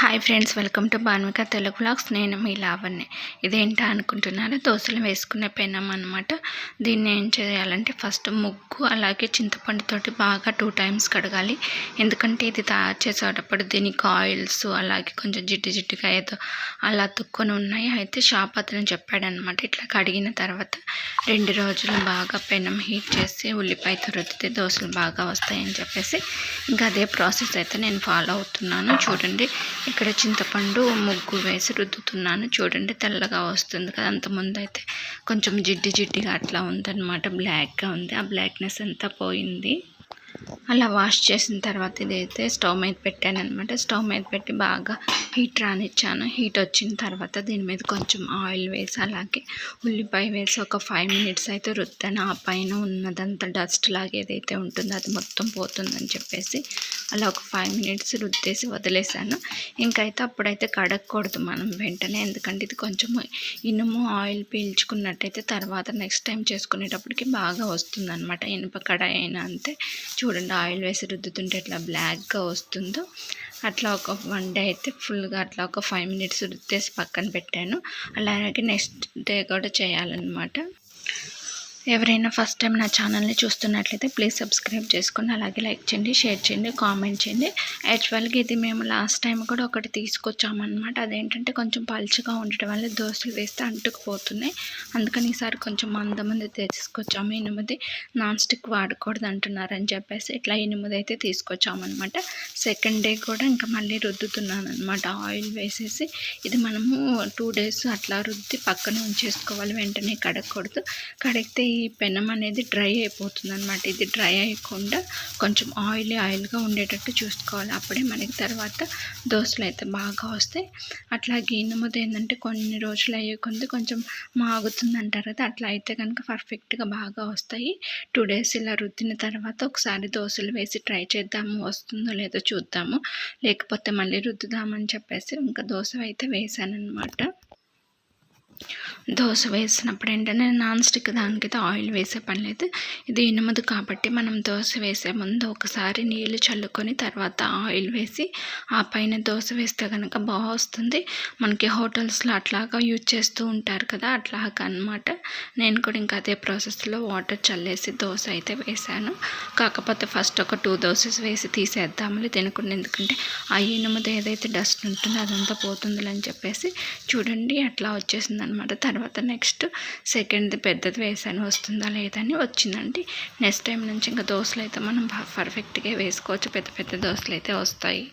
Hi friends welcome to Bhanumika Telugu blogs నేను మీ లావణ్య. ఇదేంటా అనుకుంటున్నారా దోశలు వేసుకునే పెనం అనమాట దీన్ని ఏం చేయాలంటే ఫస్ట్ ముగ్గు అలాగే చింతపండుతోటి బాగా టూ టైమ్స్ కడగాలి. ఎందుకంటే ఇది తయారు చేసేటప్పుడు దీనికి ఆయిల్స్ అలాగే కొంచెం జిడ్డు జిడ్డుగా ఏదో అలా తుక్కొని ఉన్నాయి. అయితే షాప్ అతను చెప్పాడనమాట ఇట్లా కడిగిన తర్వాత రెండు రోజులు బాగా పెనం హీట్ చేసి ఉల్లిపాయతో రుద్దితే దోశలు బాగా వస్తాయని చెప్పేసి ఇంకా అదే ప్రాసెస్ అయితే నేను ఫాలో అవుతున్నాను. చూడండి ఇక్కడ చింతపండు ముగ్గు వేసి రుద్దుతున్నాను. చూడండి తెల్లగా వస్తుంది కదా. అంతకుముందు అయితే కొంచెం జిడ్డి జిడ్డిగా అట్లా ఉందన్నమాట. బ్లాక్గా ఉంది. ఆ బ్లాక్నెస్ అంతా పోయింది. అలా వాష్ చేసిన తర్వాత ఇదైతే స్టవ్ మీద పెట్టాను అనమాట స్టవ్ మీద పెట్టి బాగా హీట్ రానిచ్చాను. హీట్ వచ్చిన తర్వాత దీని మీద కొంచెం ఆయిల్ వేసి అలాగే ఉల్లిపాయ వేసి ఒక ఫైవ్ మినిట్స్ అయితే రుద్దాను. ఆ పైన ఉన్నదంతా డస్ట్ లాగా ఏదైతే ఉంటుందో అది మొత్తం పోతుందని చెప్పేసి అలా ఒక ఫైవ్ మినిట్స్ రుద్దేసి వదిలేసాను. ఇంకైతే అప్పుడైతే కడగకూడదు మనం వెంటనే ఎందుకంటే ఇది కొంచెం ఇనుము ఆయిల్ పీల్చుకున్నట్టయితే తర్వాత నెక్స్ట్ టైం చేసుకునేటప్పటికి బాగా వస్తుంది అనమాట ఇనుప కడాయి అయినా అంతే. చూడండి ఆయిల్ వేసి రుద్దుతుంటే ఎట్లా బ్లాక్గా వస్తుందో అట్లా ఒక వన్ డే అయితే ఫుల్గా అట్లా ఒక ఫైవ్ మినిట్స్ రుద్దేసి పక్కన పెట్టాను. అలాగే నెక్స్ట్ డే కూడా చేయాలన్నమాట. ఎవరైనా ఫస్ట్ టైం నా ఛానల్ని చూస్తున్నట్లయితే ప్లీజ్ సబ్స్క్రైబ్ చేసుకుని అలాగే లైక్ చేయండి షేర్ చేయండి కామెంట్ చేయండి. యాక్చువల్గా ఇది మేము లాస్ట్ టైం కూడా ఒకటి తీసుకొచ్చామన్నమాట. అదేంటంటే కొంచెం పలుచగా ఉండటం వల్ల దోశలు వేస్తే అంటుకుపోతున్నాయి. అందుకని ఈసారి కొంచెం మంద మంది తీసుకొచ్చాము. ఇనుముది నాన్ స్టిక్ వాడకూడదు అంటున్నారని చెప్పేసి ఇట్లా ఇనుముది అయితే తీసుకొచ్చామన్నమాట. సెకండ్ డే కూడా ఇంకా మళ్ళీ రుద్దుతున్నాను అనమాట ఆయిల్ వేసేసి ఇది మనము టూ డేస్ అట్లా రుద్ది పక్కన ఉంచేసుకోవాలి. వెంటనే కడగకూడదు. కడిగితే పెనం అనేది డ్రై అయిపోతుంది అనమాట ఇది డ్రై అయ్యకుండా కొంచెం ఆయిల్ ఆయిల్గా ఉండేటట్టు చూసుకోవాలి. అప్పుడే మనకి తర్వాత దోశలు అయితే బాగా వస్తాయి. అట్లా ఇనుముది ఏంటంటే కొన్ని రోజులు అయ్యే కొంది కొంచెం మాగుతుంది అంటారు కదా అట్లా అయితే కనుక పర్ఫెక్ట్గా బాగా వస్తాయి. టూ డేస్ ఇలా రుద్దిన తర్వాత ఒకసారి దోశలు వేసి ట్రై చేద్దాము వస్తుందో లేదో చూద్దాము. లేకపోతే మళ్ళీ రుద్దుదామని చెప్పేసి ఇంకా దోశ అయితే వేసాను అనమాట దోశ వేసినప్పుడు ఏంటంటే నాన్ స్టిక్ దానికైతే ఆయిల్ వేసే పని లేదు. ఇది ఇనుమది కాబట్టి మనం దోశ వేసే ముందు ఒకసారి నీళ్ళు చల్లుకొని తర్వాత ఆయిల్ వేసి ఆ పైన దోశ వేస్తే కనుక బాగా వస్తుంది. మనకి హోటల్స్లో అట్లాగా యూజ్ చేస్తూ ఉంటారు కదా అట్లాగా అనమాట నేను కూడా ఇంకా అదే ప్రాసెస్లో వాటర్ చల్లేసి దోశ అయితే వేసాను. కాకపోతే ఫస్ట్ ఒక టూ దోసెస్ వేసి తీసేద్దామని తినకుండా. ఎందుకంటే ఆ ఇనుముది ఏదైతే డస్ట్ ఉంటుందో అదంతా పోతుందని అని చెప్పేసి చూడండి అట్లా వచ్చేసింది అనమాట తర్వాత నెక్స్ట్ సెకండ్ది పెద్దది వేసాను వస్తుందా లేదని వచ్చిందండి. నెక్స్ట్ టైం నుంచి ఇంకా దోశలు అయితే మనం పర్ఫెక్ట్గా వేసుకోవచ్చు. పెద్ద పెద్ద దోశలు అయితే వస్తాయి.